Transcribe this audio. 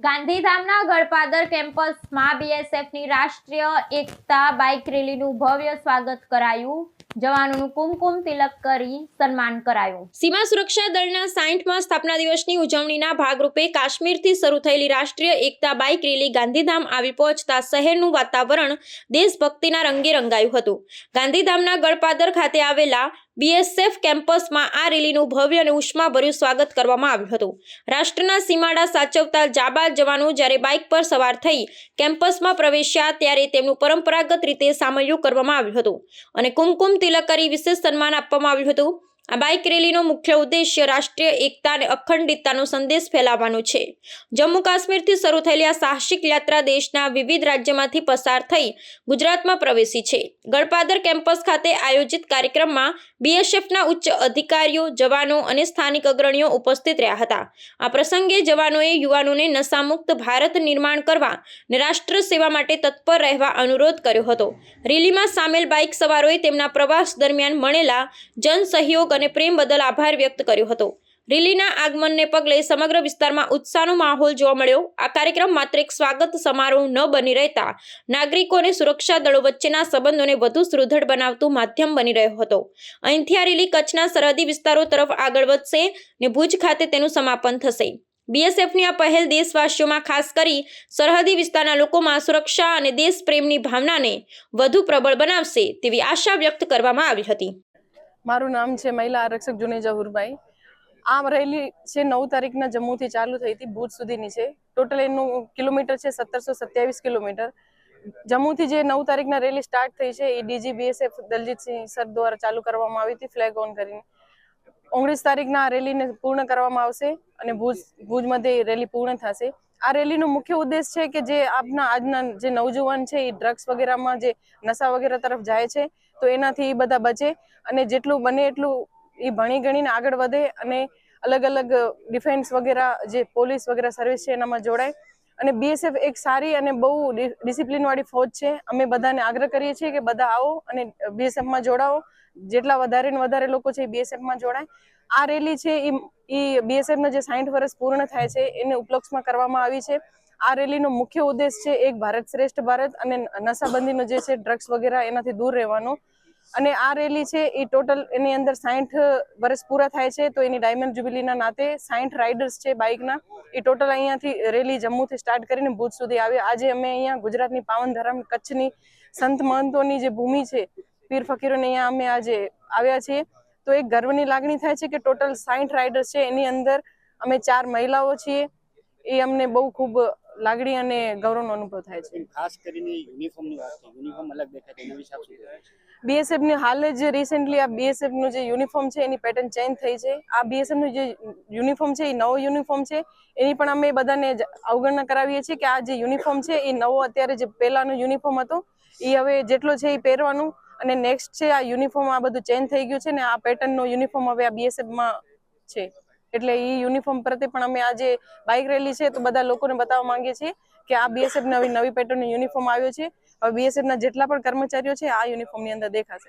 ગાંધીધામના ગળપાદર કેમ્પસમાં બીએસએફની રાષ્ટ્રીય એકતા બાઇક રેલીનું ભવ્ય સ્વાગત કરાયું. જવાનોનું કુમકુમ તિલક કરી સન્માન કરાયું. સીમા સુરક્ષા દળના સાઠમાં સ્થાપના દિવસની ઉજવણીના ભાગરૂપે કાશ્મીરથી શરૂ થયેલી રાષ્ટ્રીય એકતા બાઇક રેલી ગાંધીધામ આવી પહોંચતા શહેરનું વાતાવરણ દેશભક્તિના રંગે રંગાયું હતું. ગાંધીધામના ગળપાદર ખાતે આવેલા બીએસએફ કેમ્પસમાં આ રેલીનું ભવ્ય અને ઉષ્માભર્યું સ્વાગત કરવામાં આવ્યું હતું. રાષ્ટ્રના સીમાડા સાચવતા જાબાદ જવાનો જ્યારે બાઇક પર સવાર થઈ કેમ્પસમાં પ્રવેશ્યા ત્યારે તેમનું પરંપરાગત રીતે સામૈયું કરવામાં આવ્યું હતું. અને કુમકુમ તિલક કરી વિશેષ સન્માન આપવામાં આવ્યું હતું. આ બાઇક રેલીનો મુખ્ય ઉદ્દેશ્ય રાષ્ટ્રીય એકતા અને અખંડિતતાનો સંદેશ ફેલાવવાનો છે. જમ્મુ કાશ્મીરથી શરૂ થયેલી આ સાહસિક યાત્રા દેશના વિવિધ રાજ્યમાંથી પસાર થઈ ગુજરાતમાં પ્રવેશી છે. ગળપાદર કેમ્પસ ખાતે આયોજિત કાર્યક્રમમાં બીએસએફના ઉચ્ચ અધિકારીઓ, જવાનો અને સ્થાનિક અગ્રણીઓ ઉપસ્થિત રહ્યા હતા. આ પ્રસંગે જવાનોએ યુવાનોને નશામુક્ત ભારત નિર્માણ કરવા અને રાષ્ટ્ર સેવા માટે તત્પર રહેવા અનુરોધ કર્યો હતો. રેલીમાં સામેલ બાઇક સવારોએ તેમના પ્રવાસ દરમિયાન મળેલા જન સહયોગ અને પ્રેમ બદલ આભાર વ્યક્ત કર્યો હતો. રેલીના આગમનને પગલે સમગ્ર વિસ્તારમાં ઉત્સાહનો માહોલ જોવા મળ્યો. આ કાર્યક્રમ માત્ર એક સ્વાગત સમારોહ ન બની રહેતા નાગરિકો અને સુરક્ષા દળો વચ્ચેના સંબંધોને વધુ સુદૃઢ બનાવતું માધ્યમ બની રહ્યો હતો. અહીંથી આ રેલી કચ્છના સરહદી વિસ્તારો તરફ આગળ વધશે ને ભુજ ખાતે તેનું સમાપન થશે. બીએસએફની આ પહેલ દેશવાસીઓમાં ખાસ કરી સરહદી વિસ્તારના લોકોમાં સુરક્ષા અને દેશ પ્રેમની ભાવનાને વધુ પ્રબળ બનાવશે તેવી આશા વ્યક્ત કરવામાં આવી હતી. મારું નામ છે મહિલા આરક્ષક જુનેજા હુરબાઈ આ રેલી છે નવ તારીખના જમ્મુથી ચાલુ થઈ હતી ભુજ સુધીની છે. ટોટલ એનું કિલોમીટર છે સત્તરસો સત્યાવીસ કિલોમીટર. જમ્મુથી જે નવ તારીખના રેલી સ્ટાર્ટ થઈ છે, એ ડીજી બીએસએફ દલજીતસિંહ સર દ્વારા ચાલુ કરવામાં આવી હતી ફ્લેગ ઓન કરીને. ઓગણીસ તારીખના આ રેલીને પૂર્ણ કરવામાં આવશે અને ભુજ ભુજ મધ્યે રેલી પૂર્ણ થશે. આ રેલીનો મુખ્ય ઉદ્દેશ છે કે જે આપના આજના જે નવજુવાન છે, એ ડ્રગ્સ વગેરેમાં જે નશા વગેરે તરફ જાય છે તો એનાથી એ બધા બચે અને જેટલું બને એટલું એ ભણી ગણીને આગળ વધે અને અલગ અલગ ડિફેન્સ વગેરે જે પોલીસ વગેરે સર્વિસ છે એનામાં જોડાય. અને બીએસએફ એક સારી અને બહુ ડિસિપ્લિનવાળી ફોજ છે. અમે બધાને આગ્રહ કરીએ છીએ કે બધા આવો અને બીએસએફમાં જોડાઓ. જેટલા વધારે ને વધારે લોકો છે એ બીએસએફમાં જોડાય. આ રેલી છે એ બીએસએફના જે સાઠ વર્ષ પૂર્ણ થાય છે, એને ઉપલક્ષમાં કરવામાં આવી છે. આ રેલીનો મુખ્ય ઉદ્દેશ છે એક ભારત શ્રેષ્ઠ ભારત અને નશાબંધીનો જે છે ડ્રગ્સ વગેરે એનાથી દૂર રહેવાનો. અને આ રેલી છે એ ટોટલ એની અંદર સાઠ વર્ષ પૂરા થાય છે, તો એની ડાયમંડ જ્યુબિલીના નાતે સાઠ રાઇડર્સ છે બાઇકના. એ ટોટલ અહીંયાથી રેલી જમ્મુથી સ્ટાર્ટ કરીને ભુજ સુધી આવે. આજે અમે અહીંયા ગુજરાતની પાવન ધરમ કચ્છની સંત મહંતોની જે ભૂમિ છે, પીર ફકીરોને અહીંયા અમે આજે આવ્યા છીએ. તો એક ગર્વની લાગણી થાય છે કે ટોટલ સાઠ રાઇડર્સ છે એની અંદર અમે ચાર મહિલાઓ છીએ. એ અમને બહુ ખૂબ લાગણી અને ગૌરવનો અનુભવ થાય છે. ખાસ કરીને યુનિફોર્મની વાત છે. યુનિફોર્મ અલગ દેખાય છે એના વિશે આપ શું કહેવા બીએસએફની હાલ જ રિસેન્ટલી આ બીએસએફનું જે યુનિફોર્મ છે એની પેટર્ન ચેન્જ થઈ છે. આ બીએસએફનું જે યુનિફોર્મ છે એ નવો યુનિફોર્મ છે. એની પણ અમે બધાને અવગણના કરાવીએ છીએ કે આ જે યુનિફોર્મ છે એ નવો અત્યારે જે પહેલાનો યુનિફોર્મ હતો એ હવે જેટલો છે એ પહેરવાનું. અને નેક્સ્ટ છે આ યુનિફોર્મ આ બધું ચેન્જ થઈ ગયું છે ને આ પેટર્ન નો યુનિફોર્મ હવે આ બીએસએફમાં છે. એટલે એ યુનિફોર્મ પ્રત્યે પણ અમે આજે બાઇક રેલી છે તો બધા લોકોને બતાવવા માંગીએ છીએ કે આ બીએસએફ નવી નવી પેટર્ન યુનિફોર્મ આવ્યો છે. હવે બીએસએફના જેટલા પણ કર્મચારીઓ છે, આ યુનિફોર્મની અંદર દેખાશે.